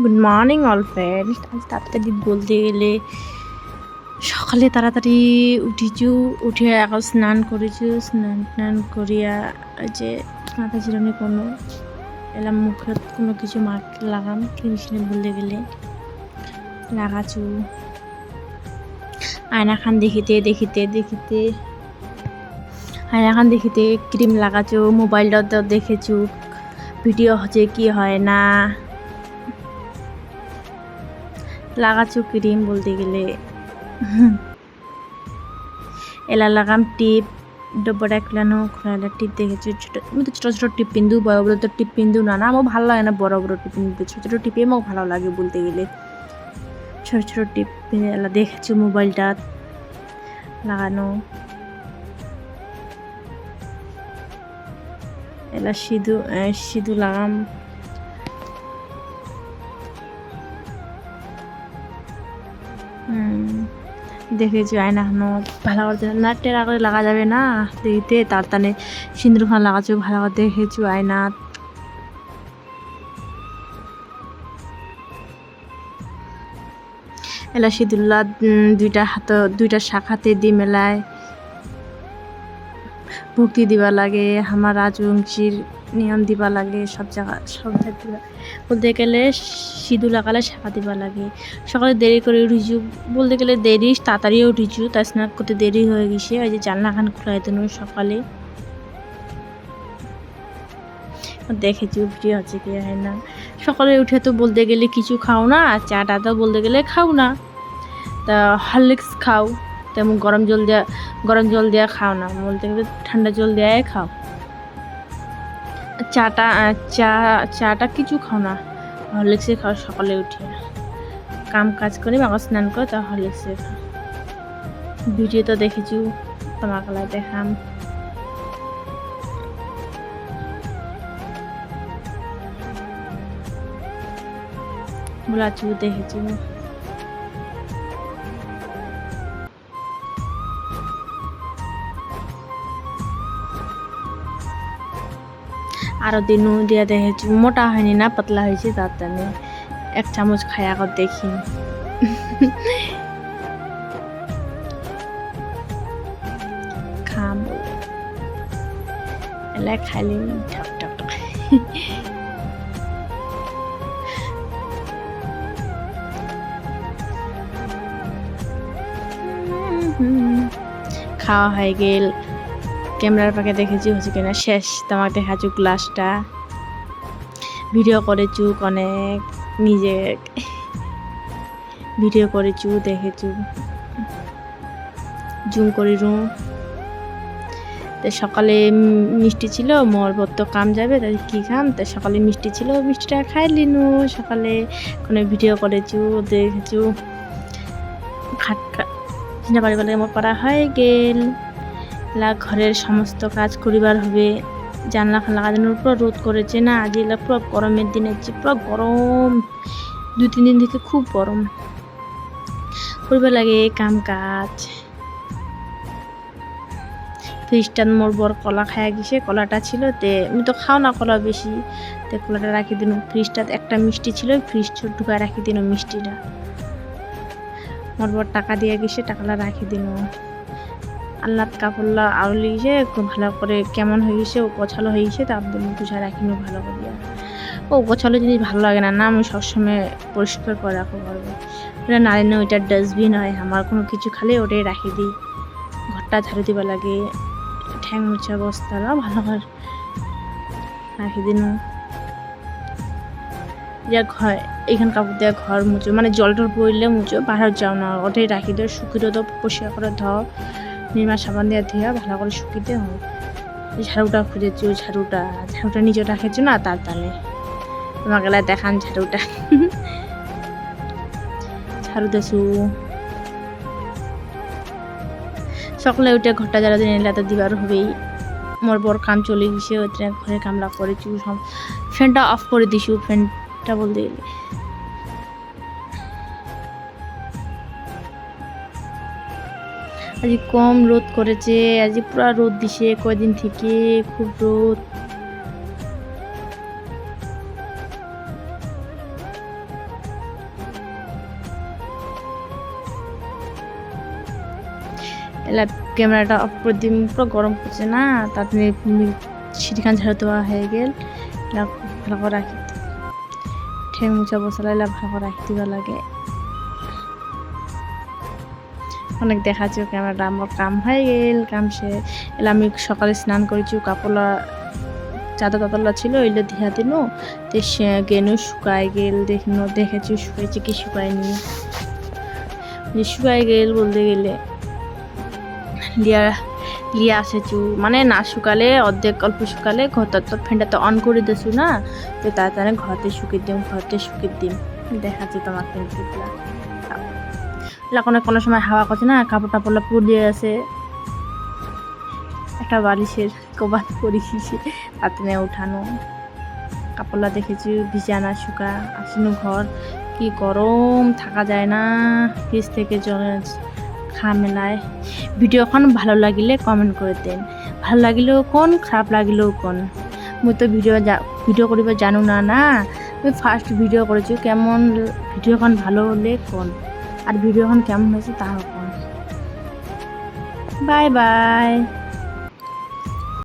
Good morning all friends আজ তাড়াতাড়ি বলতে গেলে সকালে তাড়াতাড়ি উঠিছু, উঠে এখন স্নান করেছু। স্নান টান করিয়া যে মাথা চিরনি কোনো এলাম, মুখে কোনো কিছু মাখ লাগাম কিনছিলে বলতে গেলে লাগাছু আয়না খান দেখিতে দেখিতে দেখিতে, আয়না খান দেখিতে ক্রিম লাগাছো মোবাইলটা দেখেছু, ভিডিও হচ্ছে কি হয় না। লাগাচ্ছ ক্রিম বলতে গেলে। এলা লাগাম টিপ ডব্বটা খুলানো খোলালে টিপ দেখেছি ছোট তো ছোট ছোট টিপ পিন্ধু বড় বড় তো টিপ পিন্ধু না না আমার ভালো লাগে না বড় বড় টিপ পিন্ধতে। ছোট ছোট টিপে আমার ভালো লাগে বলতে গেলে। ছোট ছোট টিপ পিন্ধে এলা দেখেছি মোবাইলটা লাগানো। এলা সিঁদুর আহ, সিঁদুর লাগাম। দেখেছি আয়না খানো ভালো করে না টেরা করে লাগা যাবে না, দেখিতে তার তানে সিন্দুর খান লাগাচ্ছ, ভালো করে দেখেছি আয়না এলা সিদুল্লা দুইটা হাত দুইটা শাখাতে দি মেলায় ভক্তি দিবা লাগে, আমার রাজবংশীর নিয়ম দিবা লাগে, সব জায়গা সব জায়গা বলতে গেলে সিঁদুর লাগালে শাখা দিবা লাগে। সকালে দেরি করে উঠিছু, বলতে গেলে দেরি তাড়াতাড়িও উঠিছু তার স্নান করতে দেরি হয়ে গেছে। ওই যে জানলা খান খোলা দিন সকালে। দেখেছি ভিডিও হচ্ছে কি হয় না। সকালে উঠে তো বলতে গেলে কিছু খাও না চাটা তো বলতে গেলে খাও না। তা হরলিক্স খাও। তেমন গরম জল দেওয়া গরম জল দেওয়া খাও না। বলতে গেলে ঠান্ডা জল দেওয়াই খাও। চাটা চা, চাটা কিছু খাও না। হরলিক্সে খাও সকালে উঠে। কাম কাজ করে মাকে স্নান করে, তা হরলিক্সে খাও ভিডিও তো দেখেছি তোমাকে দেখাম। বলাচু দেখেছি। আরও দিন দিয়া দেখেছি মোটা হয়নি, না পাতলা হয়েছে তার জন্যে এক চামচ খাই, আগত দেখি। খাম। এলাই খাইলি ঠক ঠক। খাওয়া হয়ে গেল। ক্যামেরার পাকে দেখেছি হচ্ছে কিনা শেষ তোমাকে দেখাচ্ছু গ্লাসটা। ভিডিও করেছু অনেক, নিজে ভিডিও করেছু, দেখেছু। জুম করি রুম তো সকালে মিষ্টি ছিল, মোর বর তো কাম যাবে, তাই কি খাম? তো সকালে মিষ্টি ছিল, মিষ্টিটা খাই লিনু সকালে কোনো ভিডিও করেছু, দেখেছু। খাট পারি বলে মোর করা হয়ে গেল। লা ঘরের সমস্ত কাজ করিবার হবে। জানলা লাগানোর পুরো রোদ করেছে না, আজ এলা পুরো গরমের দিন হচ্ছে, পুরো গরম। দু, তিন দিন থেকে খুব গরম। করিবার লাগে কাম কাজ ফ্রিজটার মোর বর কলা খায়া গেছে, কলাটা ছিল তে, আমি তো খাও না কলা বেশি। তে কলাটা রাখি দিন, ফ্রিজটাতে একটা মিষ্টি ছিল, ফ্রিজ ঢুকায় রাখি দিন মিষ্টিটা। মোর বর টাকা দিয়ে গেছে, টাকাটা রাখি দিন। আল্লাহ কাপড়লা গেছে খুব ভালো করে কেমন হয়ে গেছে ও গোছালো হয়ে গেছে তার জন্য গুছা রাখিনি ভালো করে ও গোছালো জিনিস ভালো লাগে না না আমি সবসময় পরিষ্কার করে রাখো পারব ওটা নারী না ওইটা ডাস্টবিন হয়, আমার কোনো কিছু খালে ওটাই রাখি দিই। ঘরটা ঝাড়ু দিবা লাগে, ঠ্যাং মুছা বস্তালা ভালো করে রাখি দিন যা ঘর, এখান কাপড় দেওয়া ঘর মুছো মানে জল টল পড়লে মুছো, বাহার যাও না, ওটাই রাখি দিও, শুকিয়ে তো পরিষ্কার করে ধোও। নির্মা সাবান দিয়ে ধুয়ে ভালো করে শুকিতে হয় এই ঝাড়ুটা খুঁজেছি ওই ঝাড়ুটা। ঝাড়ুটা নিজে রাখেছো না? তার তালে। তোমাকে দেখান ঝাড়ুটা। ঝাড়ু দেছু। সকালে উঠে ঘরটা যারা দিন এলে তো দিবার হবেই। মোর বর কাম চলে গেছে, ওই ঘরে কামলা করেছি। সব ফ্যানটা অফ করে দিছু, ফ্যানটা বলতে গেলে। আজি কম রোদ করেছে, আজি পুরা রোদ দিছে, কয়দিন থেকে খুব রোদ। ক্যামেরাটা অফ করে দিন পুরো গরম পড়ছে না তাতে সিঁড়িখান ঝাড়ু দেওয়া হয়ে গেল ভালো করে রাখি। ঠেং মুচা বসালে ভালো করে রাখতে লাগে। অনেক দেখাচ্ছি ক্যামেরাটা আমার কাম হয়ে গেল, কাম সে। এলা আমি সকালে স্নান করেছি কাপড় চাদর তাদলা ছিল ওইগুলো দিয়া দিনু তে গেনু শুকাই গেল দেখিনো দেখেছি, শুকাইছে কি শুকায়নি। যে শুকাই গেল বলতে গেলে লিয়া লিয়া আসেছু। মানে না শুকালে, অর্ধেক অল্প শুকালে, ঘর তো ফ্যানটা তো অন করে দিছু না, তো তাড়াতাড়ি ঘরতে শুকিয়ে দিম ঘরতে শুকিয়ে দিম। দেখাচ্ছি তোমার কিন্তু কোনো কোনো সময় হাওয়া করছে না কাপড় টাপড় পুড়িয়ে আছে একটা বালিশের কবাত পরিয়েছি তাতে উঠানো। কাপড়লা দেখেছি, বিছানা, শুকা, আসিনু ঘর। কি গরম, থাকা যায় না, ফ্রিজ থেকে জল খা মেলায় ভিডিওখন ভালো লাগিলে কমেন্ট করে দেন। ভালো লাগিলেও কোন, খারাপ লাগিলেও কোন। মুই তো ভিডিও ভিডিও করিব জানো না না। মই ফার্স্ট ভিডিও করেছি, কেমন ভিডিওখন ভালো হলে কোন? আর ভিডিওখন কেমন হয়েছে তার উপর বাই বাই।